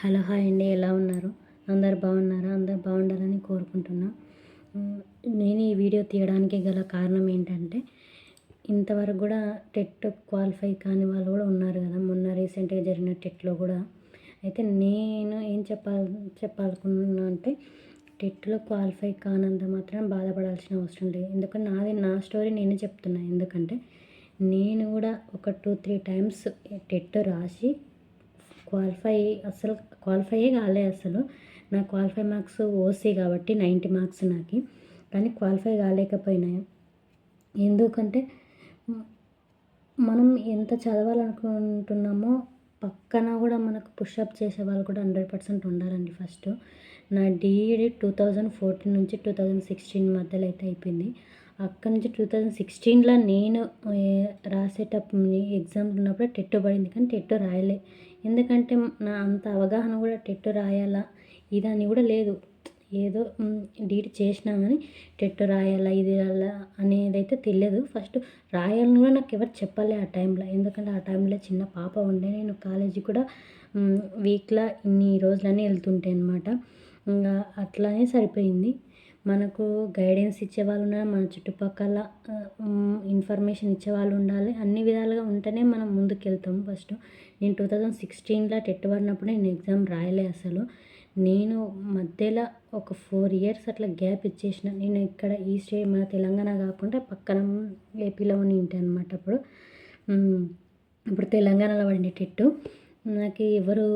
Hello hi అండి. ఎలా ఉన్నారు? అందరు బాగున్నారా? అందరు బాగుండాలని కోరుకుంటున్నా. నేను ఈ వీడియో తీయడానికి గల కారణం ఏంటంటే ఇంతవరకు కూడా టెట్ క్వాలిఫై కాని వాళ్ళు కూడా ఉన్నారు కదా. మొన్న రీసెంట్గా జరిగిన టెట్లో కూడా. అయితే నేను ఏం చెప్పాలి చెప్పాలనుకున్నా అంటే టెట్లో క్వాలిఫై కానంత మాత్రం బాధపడాల్సిన అవసరం లేదు. ఎందుకంటే నాది నా స్టోరీ నేనే చెప్తున్నా. ఎందుకంటే నేను కూడా ఒక టూ త్రీ టైమ్స్ టెట్ రాసి క్వాలిఫై అసలు క్వాలిఫైయే కాలే అసలు. నా క్వాలిఫై మార్క్స్ ఓసీ కాబట్టి నైంటీ మార్క్స్ నాకు. కానీ క్వాలిఫై కాలేకపోయినాయి ఎందుకంటే మనం ఎంత చదవాలనుకుంటున్నామో పక్కన కూడా మనకు పుషప్ చేసే వాళ్ళు కూడా హండ్రెడ్ పర్సెంట్ ఉండాలండి ఫస్ట్ నా డిఈడి టూ థౌజండ్ ఫోర్టీన్ నుంచి టూ థౌజండ్ సిక్స్టీన్ మధ్యలో అయితే అయిపోయింది. అక్కడ నుంచి టూ థౌజండ్ సిక్స్టీన్లో నేను రాసేటప్పుడు ఎగ్జామ్ ఉన్నప్పుడు టెట్ పడింది. కానీ టెట్ రాయలే. ఎందుకంటే నా అంత అవగాహన కూడా టెట్ రాయాలా? ఇదని కూడా లేదు. ఏదో డీట్ చేసినా కానీ టెట్ రాయాలా ఇది రాయాలా అనేది అయితే తెలియదు ఫస్ట్ రాయాలని కూడా నాకు ఎవరు చెప్పలే ఆ టైంలో. ఎందుకంటే ఆ టైంలో చిన్న పాప ఉండే. నేను కాలేజీ కూడా వీక్లో ఇన్ని రోజులనే వెళ్తుంటే అనమాట ఇంకా అట్లానే సరిపోయింది. మనకు గైడెన్స్ ఇచ్చేవాళ్ళు ఉన్నారు మన చుట్టుపక్కల ఇన్ఫర్మేషన్ ఇచ్చేవాళ్ళు ఉండాలి. అన్ని విధాలుగా ఉంటేనే మనం ముందుకెళ్తాం ఫస్ట్ నేను టూ థౌజండ్ సిక్స్టీన్లో టెట్ పడినప్పుడు నేను ఎగ్జామ్ రాయలే అసలు. నేను మధ్యలో ఒక ఫోర్ ఇయర్స్ అట్లా గ్యాప్ ఇచ్చేసిన. నేను ఇక్కడ ఈ స్టేట్ మన తెలంగాణ కాకుండా పక్కన ఏపీలో ఉండి అనమాట అప్పుడు. ఇప్పుడు తెలంగాణలో పడిన టెట్టు. నాకు ఎవరు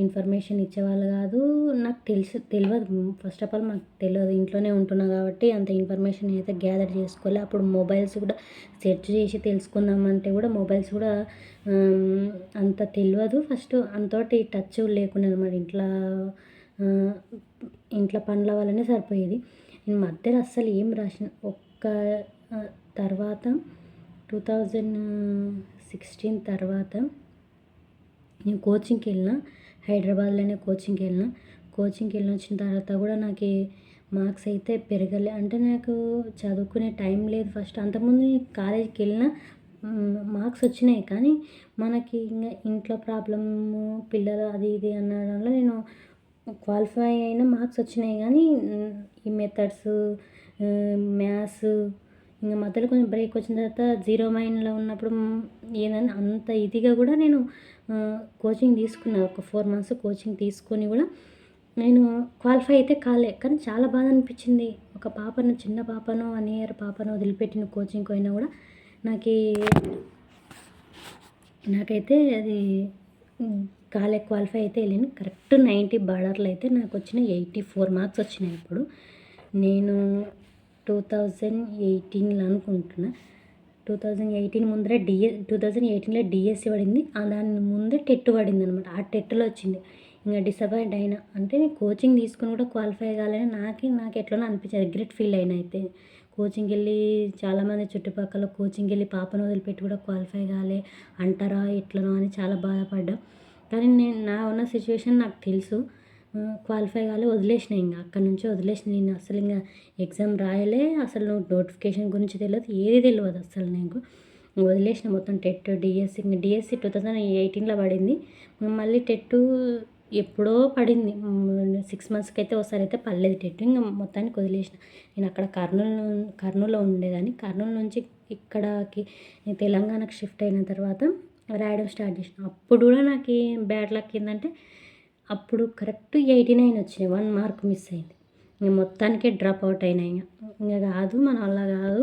ఇన్ఫర్మేషన్ ఇచ్చేవాళ్ళు కాదు. నాకు తెలుసు తెలియదు ఫస్ట్ ఆఫ్ ఆల్ నాకు తెలియదు ఇంట్లోనే ఉంటున్నా కాబట్టి అంత ఇన్ఫర్మేషన్ అయితే గ్యాదర్ చేసుకోలే. అప్పుడు మొబైల్స్ కూడా సెర్చ్ చేసి తెలుసుకుందామంటే కూడా మొబైల్స్ కూడా అంత తెలియదు ఫస్ట్ అంతటి టచ్ లేకుండా అనమాట ఇంట్లో ఇంట్లో పనుల వల్లనే సరిపోయేది. నేను మధ్యలో అస్సలు ఏం రాసిన ఒక్క తర్వాత టూ థౌజండ్ సిక్స్టీన్ తర్వాత నేను కోచింగ్కి వెళ్ళిన హైదరాబాద్లోనే కోచింగ్కి వెళ్ళిన కోచింగ్కి వెళ్ళి వచ్చిన తర్వాత కూడా నాకు మార్క్స్ అయితే పెరగలే. అంటే నాకు చదువుకునే టైం లేదు ఫస్ట్ అంతకుముందు కాలేజీకి వెళ్ళిన మార్క్స్ వచ్చినాయి. కానీ మనకి ఇంకా ఇంట్లో ప్రాబ్లము పిల్లలు అది ఇది అనడంలో నేను క్వాలిఫై అయిన మార్క్స్ వచ్చినాయి. కానీ ఈ మెథడ్స్ మ్యాథ్స్ ఇంకా మధ్యలో కొంచెం బ్రేక్ వచ్చిన తర్వాత జీరో మైండ్లో ఉన్నప్పుడు ఏదైనా అంత ఇదిగా కూడా నేను కోచింగ్ తీసుకున్నా ఒక ఫోర్ మంత్స్ కోచింగ్ తీసుకొని కూడా నేను క్వాలిఫై అయితే కాలే. కానీ చాలా బాధ అనిపించింది. ఒక పాపను చిన్న పాపను వన్ ఇయర్ పాపను వదిలిపెట్టిన కోచింగ్కి పోయినా కూడా నాకు నాకైతే అది కాలే క్వాలిఫై అయితే వెళ్ళాను కరెక్ట్ నైంటీ బార్డర్లు అయితే నాకు వచ్చిన ఎయిటీ ఫోర్ మార్క్స్ వచ్చినాయి ఇప్పుడు. నేను టూ థౌజండ్ ఎయిటీన్లో అనుకుంటున్నా. టూ థౌజండ్ ఎయిటీన్ ముందరే డిఎ టూ థౌజండ్ ఎయిటీన్లో డిఎస్సి పడింది. దాని ముందే టెట్ పడింది అనమాట ఆ టెట్లో వచ్చింది. ఇంకా డిసప్పాయింట్ అయినా. అంటే నేను కోచింగ్ తీసుకుని కూడా క్వాలిఫై కాలని. నాకు నాకు ఎట్లనో అనిపించింది. రిగ్రెట్ ఫీల్ అయినా అయితే. కోచింగ్కి వెళ్ళి చాలామంది చుట్టుపక్కల కోచింగ్కి వెళ్ళి పాపను వదిలిపెట్టి కూడా క్వాలిఫై కాలే. అంటారా ఎట్లనో అని చాలా బాధపడ్డా. కానీ నేను నా ఉన్న సిచ్యువేషన్ నాకు తెలుసు. క్వాలిఫై కాలే వదిలేసిన ఇంకా. అక్కడ నుంచి వదిలేసిన నేను. అసలు ఇంకా ఎగ్జామ్ రాయలే. అసలు నోటిఫికేషన్ గురించి తెలియదు ఏది తెలియదు అసలు నాకు. వదిలేసిన మొత్తం టెట్ డిఎస్సి ఇంకా డిఎస్సి టూ థౌజండ్ ఎయిటీన్లో పడింది. మళ్ళీ టెట్ ఎప్పుడో పడింది. సిక్స్ మంత్స్కి అయితే ఒకసారి అయితే పర్లేదు టెట్ ఇంకా మొత్తానికి వదిలేసిన. నేను అక్కడ కర్నూలు కర్నూలులో ఉండేదాన్ని. కర్నూలు నుంచి ఇక్కడకి తెలంగాణకి షిఫ్ట్ అయిన తర్వాత రాయడం స్టార్ట్ చేసిన. అప్పుడు కూడా నాకు బ్యాడ్ లక్ ఏంటంటే అప్పుడు కరెక్ట్ ఎయిటీ నైన్ వచ్చినాయి. వన్ మార్క్ మిస్ అయింది. ఇంక మొత్తానికే డ్రాప్ అవుట్ అయినాయి. ఇంకా కాదు మనం అలా కాదు.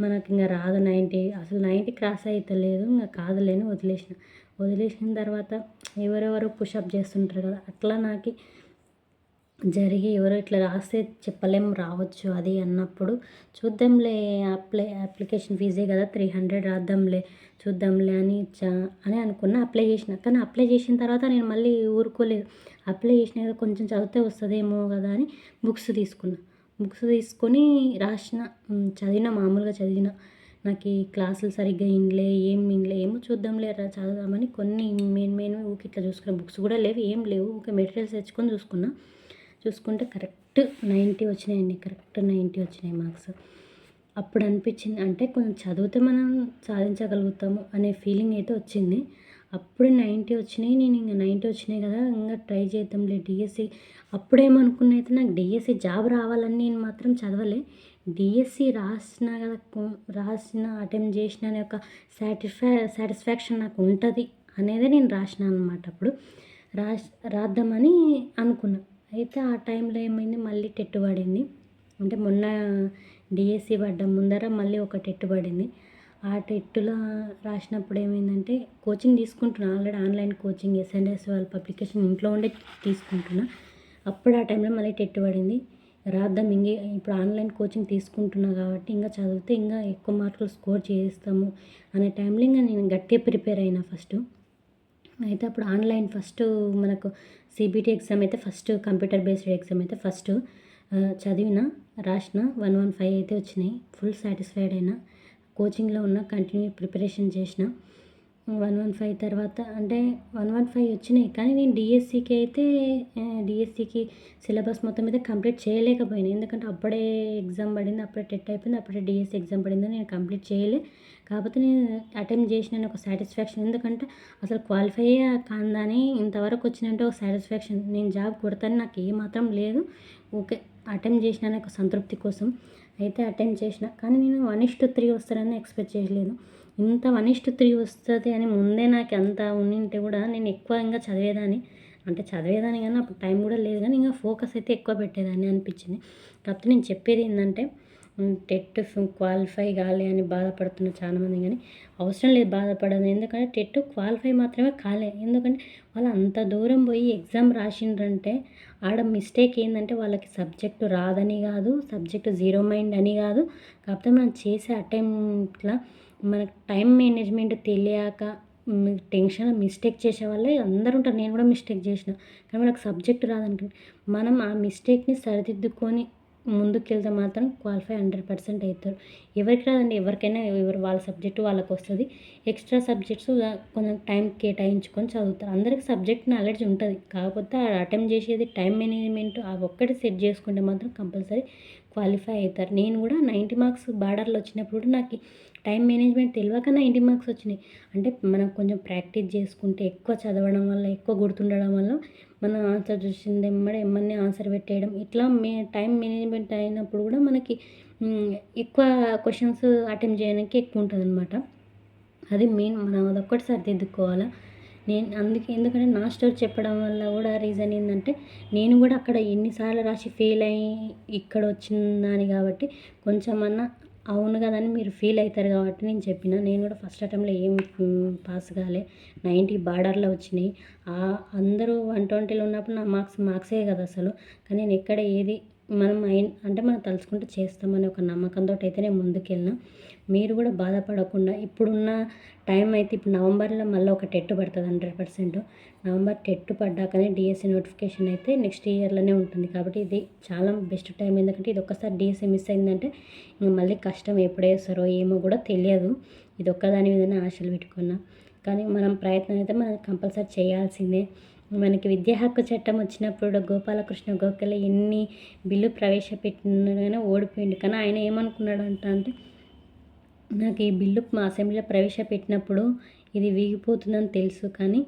మనకి ఇంకా రాదు నైంటీ. అసలు నైంటీ క్రాస్ అయితే లేదు ఇంకా కాదులేని వదిలేసిన. వదిలేసిన తర్వాత ఎవరెవరు పుషప్ చేస్తుంటారు కదా అట్లా నాకు జరిగి ఎవరో ఇట్లా రాస్తే చెప్పలేం రావచ్చు అది అన్నప్పుడు చూద్దాంలే అప్లై అప్లికేషన్ ఫీజే కదా త్రీ హండ్రెడ్ రాద్దాంలే చూద్దాంలే అని చా అని అనుకున్న అప్లై చేసిన. కానీ అప్లై చేసిన తర్వాత నేను మళ్ళీ ఊరుకోలేదు. అప్లై చేసిన కొంచెం చదివితే వస్తుందేమో కదా అని బుక్స్ తీసుకున్నా. బుక్స్ తీసుకొని రాసిన చదివిన మామూలుగా చదివిన. నాకు ఈ క్లాసులు సరిగ్గా ఇండ్లే ఏం ఇన్లే ఏమో చూద్దాంలే చదువుదామని కొన్ని మెయిన్ మెయిన్ ఊకి ఇట్లా చూసుకున్న. బుక్స్ కూడా లేవు ఏం లేవు. ఒక మెటీరియల్స్ తెచ్చుకొని చూసుకున్నా. చూసుకుంటే కరెక్ట్ నైంటీ వచ్చినాయండి కరెక్ట్ నైంటీ వచ్చినాయి మార్క్స్. అప్పుడు అనిపించింది అంటే కొంచెం చదివితే మనం సాధించగలుగుతాము అనే ఫీలింగ్ అయితే వచ్చింది. అప్పుడే నైంటీ వచ్చినాయి నేను ఇంకా నైంటీ వచ్చినాయి కదా ఇంకా ట్రై చేద్దాంలే డిఎస్సి. అప్పుడేమనుకున్నా అయితే నాకు డిఎస్సి జాబ్ రావాలని నేను మాత్రం చదవలే. డిఎస్సి రాసిన కదా రాసిన అటెంప్ట్ చేసిన అనే ఒక సాటిస్ఫై సాటిస్ఫాక్షన్ నాకు ఉంటుంది అనేది నేను రాసిన అనమాట అప్పుడు. రాస్ రాద్దామని అనుకున్నా. అయితే ఆ టైంలో ఏమైంది? మళ్ళీ టెట్టు పడింది. అంటే మొన్న డిఎస్సి పడ్డ ముందర మళ్ళీ ఒక టెట్టు పడింది. ఆ టెట్టులో రాసినప్పుడు ఏమైందంటే కోచింగ్ తీసుకుంటున్నా. ఆల్రెడీ ఆన్లైన్ కోచింగ్ ఎస్ఎన్ఎస్ వాళ్ళ పబ్లికేషన్ ఇంట్లో ఉండే తీసుకుంటున్నా. అప్పుడు ఆ టైంలో మళ్ళీ టెట్టు పడింది. రాద్దాం ఇంకే ఇప్పుడు ఆన్లైన్ కోచింగ్ తీసుకుంటున్నా కాబట్టి ఇంకా చదివితే ఇంకా ఎక్కువ మార్కులు స్కోర్ చేస్తాము అనే టైంలో ఇంకా నేను గట్టిగా ప్రిపేర్ అయినా ఫస్ట్. అయితే అప్పుడు ఆన్లైన్ ఫస్ట్ మనకు సిబిటీ ఎగ్జామ్ అయితే ఫస్ట్ కంప్యూటర్ బేస్డ్ ఎగ్జామ్ అయితే ఫస్ట్ చదివిన రాసిన వన్ వన్ ఫైవ్ అయితే వచ్చినాయి. ఫుల్ సాటిస్ఫైడ్ అయినా. కోచింగ్లో ఉన్న కంటిన్యూ ప్రిపరేషన్ చేసిన. వన్ వన్ ఫైవ్ తర్వాత అంటే వన్ వన్ ఫైవ్ వచ్చినాయి. కానీ నేను డిఎస్సికి అయితే డిఎస్సికి సిలబస్ మొత్తం మీద కంప్లీట్ చేయలేకపోయినాయి ఎందుకంటే అప్పుడే ఎగ్జామ్ పడింది అప్పుడే టెట్ అయిపోయింది అప్పుడే డిఎస్సి ఎగ్జామ్ పడింది నేను కంప్లీట్ చేయలే. కాకపోతే నేను అటెంప్ట్ చేసిన ఒక సాటిస్ఫాక్షన్. ఎందుకంటే అసలు క్వాలిఫై కాందని ఇంతవరకు వచ్చినంటే ఒక సాటిస్ఫాక్షన్. నేను జాబ్ కొడతాను నాకు ఏమాత్రం లేదు. ఓకే అటెంప్ట్ చేసిన ఒక సంతృప్తి కోసం. అయితే అటెంప్ట్ చేసిన. కానీ నేను వన్ ఇస్ టు త్రీ వస్తారని ఎక్స్పెక్ట్ చేయలేదు. ఇంత వన్ ఇష్టు త్రీ వస్తుంది అని ముందే నాకు అంత ఉండింటే కూడా నేను ఎక్కువ ఇంకా చదివేదాన్ని. అంటే చదివేదాన్ని కానీ అప్పుడు టైం కూడా లేదు కానీ ఇంకా ఫోకస్ అయితే ఎక్కువ పెట్టేదాన్ని అనిపించింది. కాకపోతే నేను చెప్పేది ఏంటంటే టెట్ క్వాలిఫై కాలే అని బాధపడుతున్న చాలామంది కానీ అవసరం లేదు బాధపడదు ఎందుకంటే టెట్ క్వాలిఫై మాత్రమే కాలే. ఎందుకంటే వాళ్ళు అంత దూరం పోయి ఎగ్జామ్ రాసిండ్రంటే ఆడ మిస్టేక్ ఏంటంటే వాళ్ళకి సబ్జెక్టు రాదని కాదు సబ్జెక్టు జీరో మైండ్ అని కాదు. కాకపోతే మనం చేసే అటెంప్ట్లా మనకు టైం మేనేజ్మెంట్ తెలియక టెన్షన్ మిస్టేక్ చేసే వాళ్ళే అందరూ ఉంటారు. నేను కూడా మిస్టేక్ చేసిన. కానీ మనకు సబ్జెక్ట్ రాదనుకోండి మనం ఆ మిస్టేక్ని సరిదిద్దుకొని ముందుకెళ్తే మాత్రం క్వాలిఫై హండ్రెడ్ పర్సెంట్ అవుతారు. ఎవరికి రాదండి. ఎవరికైనా ఎవరు వాళ్ళ సబ్జెక్టు వాళ్ళకి వస్తుంది. ఎక్స్ట్రా సబ్జెక్ట్స్ కొంచెం టైం కేటాయించుకొని చదువుతారు. అందరికి సబ్జెక్ట్ నాలెడ్జ్ ఉంటుంది. కాకపోతే అటెంప్ట్ చేసేది టైం మేనేజ్మెంట్ ఆ ఒక్కటి సెట్ చేసుకుంటే మాత్రం కంపల్సరీ క్వాలిఫై అవుతారు. నేను కూడా నైంటీ మార్క్స్ బార్డర్లో వచ్చినప్పుడు నాకు టైం మేనేజ్మెంట్ తెలియక నైంటీ మార్క్స్ వచ్చినాయి. అంటే మనం కొంచెం ప్రాక్టీస్ చేసుకుంటే ఎక్కువ చదవడం వల్ల ఎక్కువ గుర్తుండడం వల్ల మనం ఆన్సర్ చూసింది ఎమ్మడే ఎమ్మన్నే ఆన్సర్ పెట్టేయడం. ఇట్లా మే టైం మేనేజ్మెంట్ అయినప్పుడు కూడా మనకి ఎక్కువ క్వశ్చన్స్ అటెంప్ట్ చేయడానికి ఎక్కువ ఉంటుంది అనమాట అది మెయిన్ మనం అదొక్కటి సరిదిద్దుకోవాలా. నేను అందుకే ఎందుకంటే నా స్టోరీ చెప్పడం వల్ల కూడా రీజన్ ఏంటంటే నేను కూడా అక్కడ ఎన్నిసార్లు రాసి ఫెయిల్ అయ్యి ఇక్కడ వచ్చిందని కాబట్టి కొంచెమన్నా అవును కదని మీరు ఫీల్ అవుతారు కాబట్టి నేను చెప్పిన. నేను కూడా ఫస్ట్ అటెంప్ట్లో ఏం పాస్ కాలే. నైంటీ బార్డర్లో వచ్చినాయి. అందరూ వన్ ట్వంటీలో ఉన్నప్పుడు నా మార్క్స్ మార్క్సే కదా అసలు. కానీ నేను ఎక్కడ ఏది మనం అంటే మనం తలుచుకుంటే చేస్తామని ఒక నమ్మకంతో అయితే నేను ముందుకెళ్ళిన. మీరు కూడా బాధపడకుండా ఇప్పుడున్న టైం అయితే ఇప్పుడు నవంబర్లో మళ్ళీ ఒక టెట్ పడుతుంది హండ్రెడ్ పర్సెంట్. నవంబర్ టెట్ పడ్డాకనే డిఎస్సి నోటిఫికేషన్ అయితే నెక్స్ట్ ఇయర్లోనే ఉంటుంది. కాబట్టి ఇది చాలా బెస్ట్ టైం ఎందుకంటే ఇది ఒక్కసారి డిఎస్సి మిస్ అయిందంటే ఇంకా మళ్ళీ కష్టం ఎప్పుడేస్తారో ఏమో కూడా తెలియదు. ఇది ఒక్కదాని మీదనే ఆశలు పెట్టుకున్నా. కానీ మనం ప్రయత్నం అయితే మనం కంపల్సరీ చేయాల్సిందే. మనకి విద్యా హక్కు చట్టం వచ్చినప్పుడు గోపాలకృష్ణ గోఖలే ఎన్ని బిల్లు ప్రవేశపెట్టిన ఓడిపోయింది కానీ ఆయన ఏమనుకున్నాడంట అంటే నాకు ఈ బిల్లు మా అసెంబ్లీలో ప్రవేశపెట్టినప్పుడు ఇది వీగిపోతుందని తెలుసు. కానీ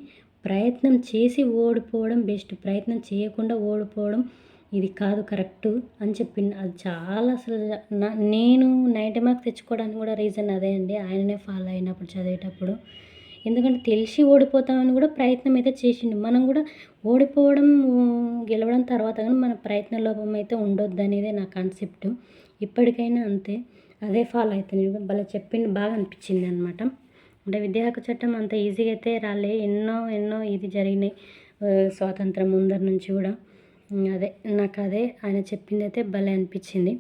ప్రయత్నం చేసి ఓడిపోవడం బెస్ట్. ప్రయత్నం చేయకుండా ఓడిపోవడం ఇది కాదు కరెక్టు అని చెప్పింది అది చాలా అసలు నా నేను నైంటీ మార్క్స్ తెచ్చుకోవడానికి కూడా రీజన్ అదే అండి. ఆయననే ఫాలో అయినప్పుడు చదివేటప్పుడు. ఎందుకంటే తెలిసి ఓడిపోతామని కూడా ప్రయత్నం అయితే చేసిండు. మనం కూడా ఓడిపోవడం గెలవడం తర్వాత కానీ మన ప్రయత్న లోపం అయితే ఉండొద్దు అనేదే నా కాన్సెప్ట్. ఇప్పటికైనా అంతే. అదే ఫాలో అవుతుంది భలే చెప్పింది బాగా అనిపించింది అనమాట అంటే విద్యా హక్కు చట్టం అంత ఈజీగా అయితే రాలే. ఎన్నో ఎన్నో ఇది జరిగినాయి స్వాతంత్రం ముందర నుంచి కూడా. అదే నాకు అదే ఆయన చెప్పింది అయితే భలే అనిపించింది.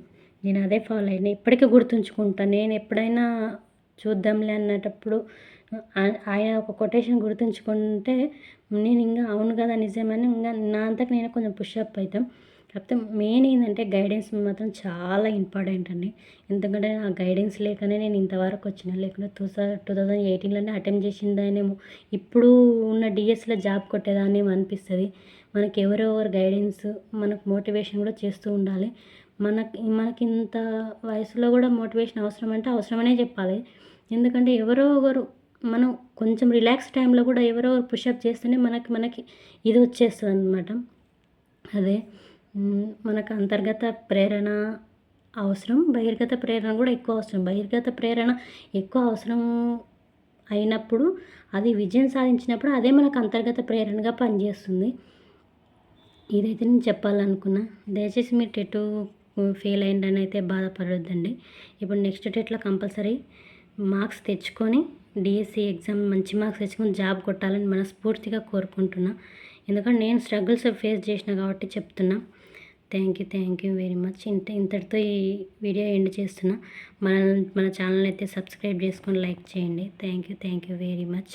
నేను అదే ఫాలో అయినా. ఇప్పటికీ గుర్తుంచుకుంటాను నేను ఎప్పుడైనా చూద్దాంలే అన్నటప్పుడు ఆయన ఒక కొటేషన్ గుర్తుంచుకుంటే నేను ఇంకా అవును కదా నిజమని ఇంకా నా అంతకు నేను కొంచెం పుషప్ అవుతాం కాకపోతే మెయిన్ ఏంటంటే గైడెన్స్ మాత్రం చాలా ఇంపార్టెంట్ అండి. ఎందుకంటే ఆ గైడెన్స్ లేకనే నేను ఇంతవరకు వచ్చిన. లేకుంటే టూ టూ థౌజండ్ ఎయిటీన్లోనే అటెంప్ట్ చేసిందానేమో. ఇప్పుడు ఉన్న డిఎస్లో జాబ్ కొట్టేదాన్ని అనిపిస్తుంది. మనకి ఎవరెవరు గైడెన్స్ మనకు మోటివేషన్ కూడా చేస్తూ ఉండాలి. మనకి మనకి ఇంత వయసులో కూడా మోటివేషన్ అవసరం అంటే అవసరమనే చెప్పాలి. ఎందుకంటే ఎవరో ఒకరు మనం కొంచెం రిలాక్స్ టైంలో కూడా ఎవరో పుషప్ చేస్తేనే మనకి మనకి ఇది వచ్చేస్తుంది అనమాట అదే మనకు అంతర్గత ప్రేరణ అవసరం బహిర్గత ప్రేరణ కూడా ఎక్కువ అవసరం. బహిర్గత ప్రేరణ ఎక్కువ అవసరం అయినప్పుడు అది విజయం సాధించినప్పుడు అదే మనకు అంతర్గత ప్రేరణగా పనిచేస్తుంది. ఇదైతే నేను చెప్పాలనుకున్నా. దయచేసి మీరు టెట్ ఫెయిల్ అయిందని అయితే బాధపడొద్దండి. ఇప్పుడు నెక్స్ట్ టెట్లో కంపల్సరీ మార్క్స్ తెచ్చుకొని డిఎస్సి ఎగ్జామ్ మంచి మార్క్స్ తెచ్చుకొని జాబ్ కొట్టాలని మనస్ఫూర్తిగా కోరుకుంటున్నా. ఎందుకంటే నేను స్ట్రగుల్స్ ఫేస్ చేసిన కాబట్టి చెప్తున్నా. Thank you thank you very much. ఇంత ఇంతటితో ఈ వీడియో ఎండ్ చేస్తున్నా. మన మన ఛానల్ అయితే సబ్స్క్రైబ్ చేసుకొని లైక్ చేయండి. Thank you thank you very much.